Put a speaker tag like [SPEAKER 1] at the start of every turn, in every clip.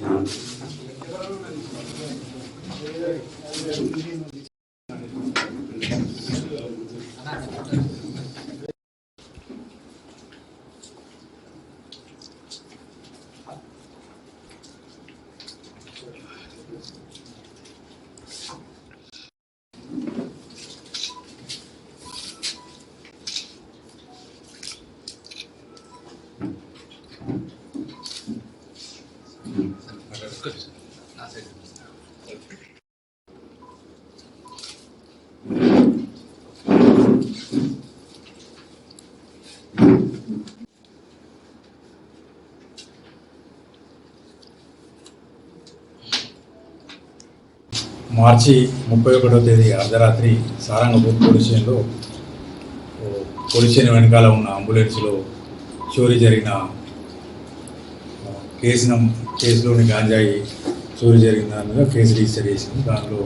[SPEAKER 1] ਸ਼ਾਂਤੀ మార్చి ముప్పై ఒకటో తేదీ అర్ధరాత్రి సారంగపూర్ పోలీస్ స్టేషన్లో పోలీస్ స్టేషన్ వెనకాల ఉన్న అంబులెన్స్లో చోరీ జరిగిన కేసు కేసులోని గాంజాయి చోరీ జరిగిన దానిలో కేసు రిజిస్టర్ చేసింది. దానిలో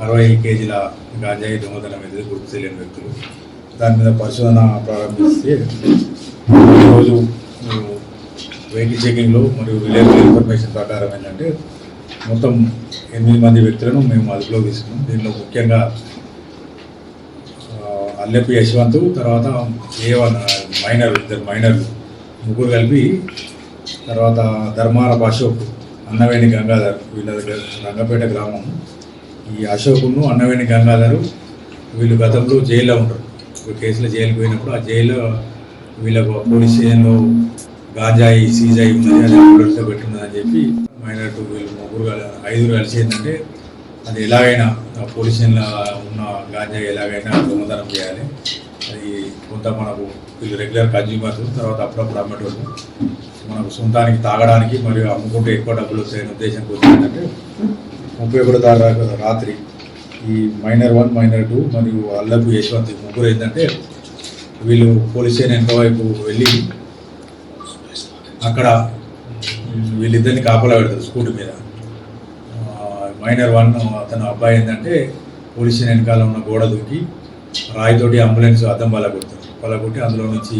[SPEAKER 1] అరవై కేజీల గాంజాయి దొంగతనం మీద గుర్తు తెలియని వ్యక్తులు దాని మీద పరిశోధన ప్రారంభిస్తే ఈరోజు వెహికల్ చెకింగ్లో మరియు విలేజ్ ఇన్ఫర్మేషన్ ప్రకారం ఏంటంటే మొత్తం ఎనిమిది మంది వ్యక్తులను మేము అదుపులో తీసుకున్నాం. దీనిలో ముఖ్యంగా ఆ, యశ్వంత్ తర్వాత ఏ వన్ మైనర్ ఇద్దరు మైనర్లు ముగ్గురు కలిపి తర్వాత ధర్మాల అశోక్ అన్నవేణి గంగాధర్ వీళ్ళ దగ్గర రంగపేట గ్రామం. ఈ అశోకును అన్నవేణి గంగాధరు వీళ్ళు గతంలో జైల్లో ఉంటారు. కేసులో జైలుకి పోయినప్పుడు ఆ జైల్లో వీళ్ళకు పోలీస్ స్టేషన్లో గాంజాయి సీజాయి అయి ఉన్నది అది పెట్టున్నదని చెప్పి మైనర్ వీళ్ళు ముగ్గురు ఐదుగురు కలిసి ఏంటంటే అది ఎలాగైనా పొల్యూషన్లో ఉన్న గాంజా ఎలాగైనా దొంగతనం చేయాలి. అది కొంత మనకు వీళ్ళు రెగ్యులర్ కన్జ్యూమర్స్ తర్వాత అప్పుడప్పుడు అమ్మేటోళ్ళు. మనకు సొంతానికి తాగడానికి మరియు అమ్ముకుంటే ఎక్కువ డబ్బులు వస్తాయనే ఉద్దేశంతో ఏంటంటే ముప్పై ఒకటో తారీఖు రాత్రి ఈ మైనర్ వన్ మైనర్ టూ మరియు అల్లపు యశ్వంత్ ముగ్గురు ఏంటంటే వీళ్ళు పోలీస్ స్టేషన్ వెనక వైపు వెళ్ళి అక్కడ వీళ్ళిద్దరిని కాపలా పెడతారు స్కూటీ మీద. మైనర్ వన్ అతను అబ్బాయి ఏంటంటే పోలీస్ వెనకాల ఉన్న గోడ దూకి రాయితోటి అంబులెన్స్ అద్దం వల్ల కొడతారు. వల్ల కొట్టి అందులో నుంచి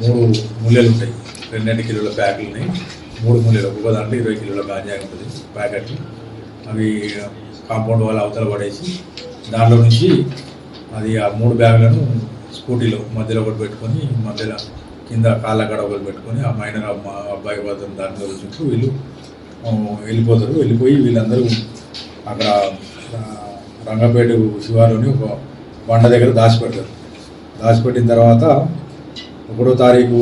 [SPEAKER 1] మూడు ముల్లెలు ఉంటాయి. రెండు కిలోల ప్యాకులు ఉన్నాయి. మూడు ముల్లెలు ఒక్కొక్క దాంట్లో ఇరవై కిలోల గాంజాయి ఉంటుంది ప్యాకెట్లు. అవి కాంపౌండ్ వాళ్ళ అవతల పడేసి దాంట్లో నుంచి అది ఆ మూడు బ్యాగులను స్కూటీలో మధ్యలో ఒకటి పెట్టుకొని మధ్యలో కింద కాళ్ళ గడవలు పెట్టుకొని ఆ మైనర్ అబ్బాయి వద్ద దాని మీద చుట్టూ వీళ్ళు వెళ్ళిపోతారు. వెళ్ళిపోయి వీళ్ళందరూ అక్కడ రంగపేట శివారుని ఒక బండ దగ్గర దాచిపెడతారు. దాచిపెట్టిన తర్వాత ఒకటో తారీఖు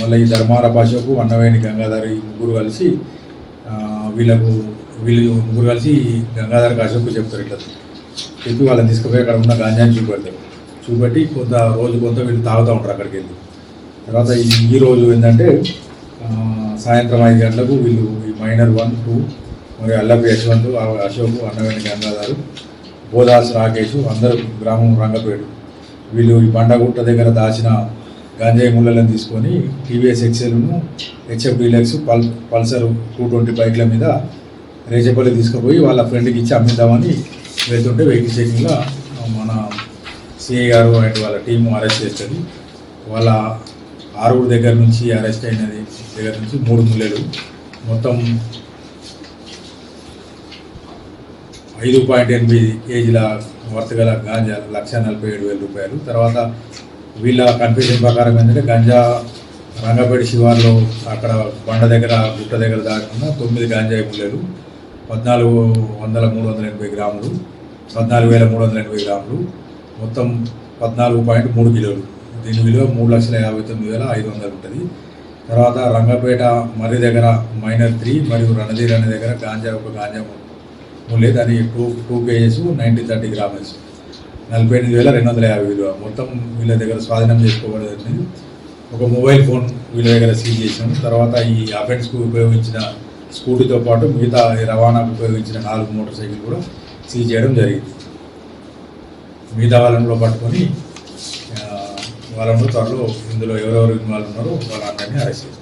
[SPEAKER 1] మళ్ళీ ఈ ధర్మార భాషకు అన్నవేణి గంగాధర్ ముగ్గురు కలిసి వీళ్ళకు వీళ్ళు ముగ్గురు కలిసి గంగాధర్ కాశకు చెప్తారు ఇట్లా. చెప్పి వాళ్ళని తీసుకుపోయి అక్కడ ఉన్న గాంజాని చూపెడతారు. చూపెట్టి కొంత రోజు కొంత వీళ్ళు తాగుతూ ఉంటారు అక్కడికి వెళ్ళి. తర్వాత ఈ- రోజు ఏంటంటే సాయంత్రం ఐదు గంటలకు వీళ్ళు ఈ మైనర్ వన్ టూ మరి అల్లపు యశ్వంత్ అశోక్ అన్నవేణి గంగాధరు బోదాస్ రాకేష్ అందరూ గ్రామం రంగపేడు వీళ్ళు ఈ బండగుట్ట దగ్గర దాచిన గంజాయి ముళ్ళలను తీసుకొని టీవీఎస్ ఎక్సెల్ను హెచ్ఎఫ్ డీలక్స్ పల్ పల్సర్ టూ ట్వంటీ బైక్ల మీద రేచపల్లి తీసుకుపోయి వాళ్ళ ఫ్రెండ్కి ఇచ్చి అమ్మిద్దామని వెళ్తుంటే వెహికల్ చెకింగ్లో మన సిఐ గారు అండ్ వాళ్ళ టీము అరెస్ట్ చేస్తుంది వాళ్ళ ఆరుగురు దగ్గర నుంచి అరెస్ట్ అయినది దగ్గర నుంచి మూడు ముల్లెలు. మొత్తం ఐదు పాయింట్ ఎనిమిది కేజీల వర్త్ గల గాంజా లక్ష నలభై ఏడు వేల రూపాయలు. తర్వాత వీళ్ళ కన్ఫ్యూజన్ ప్రకారం ఏంటంటే గంజా రంగపేట శివార్లో అక్కడ బండ దగ్గర గుట్ట దగ్గర దాటుకున్న తొమ్మిది గాంజాయి ముల్లెలు పద్నాలుగు వందల మూడు వందల ఎనభై గ్రాములు పద్నాలుగు వేల మూడు వందల ఎనభై గ్రాములు మొత్తం పద్నాలుగు పాయింట్ మూడు కిలోలు. దీని విలువ మూడు లక్షల యాభై తొమ్మిది వేల ఐదు వందలు ఉంటుంది. తర్వాత రంగపేట మర్రి దగ్గర మైనర్ త్రీ మరియు రణధీర్ అనే దగ్గర గాంజా ఒక గాంజా ముల్లే దానికి two two kgs ninety thirty grams నలభై ఎనిమిది వేల రెండు వందల యాభై విలువ. మొత్తం వీళ్ళ దగ్గర స్వాధీనం చేసుకోబడింది. ఒక మొబైల్ ఫోన్ వీళ్ళ దగ్గర సీజ్ చేసాం తర్వాత ఈ అఫెన్స్కు ఉపయోగించిన స్కూటీతో పాటు మిగతా రవాణాకు ఉపయోగించిన నాలుగు మోటార్ సైకిల్ కూడా సీజ్ చేయడం జరిగింది. మిగతా వాళ్ళని పట్టుకొని ఆ, వాళ్ళను త్వరలో ఇందులో ఎవరెవరు ఇన్వాల్వ్ ఉన్నారో వాళ్ళందరినీ అరెస్ట్ చేస్తాం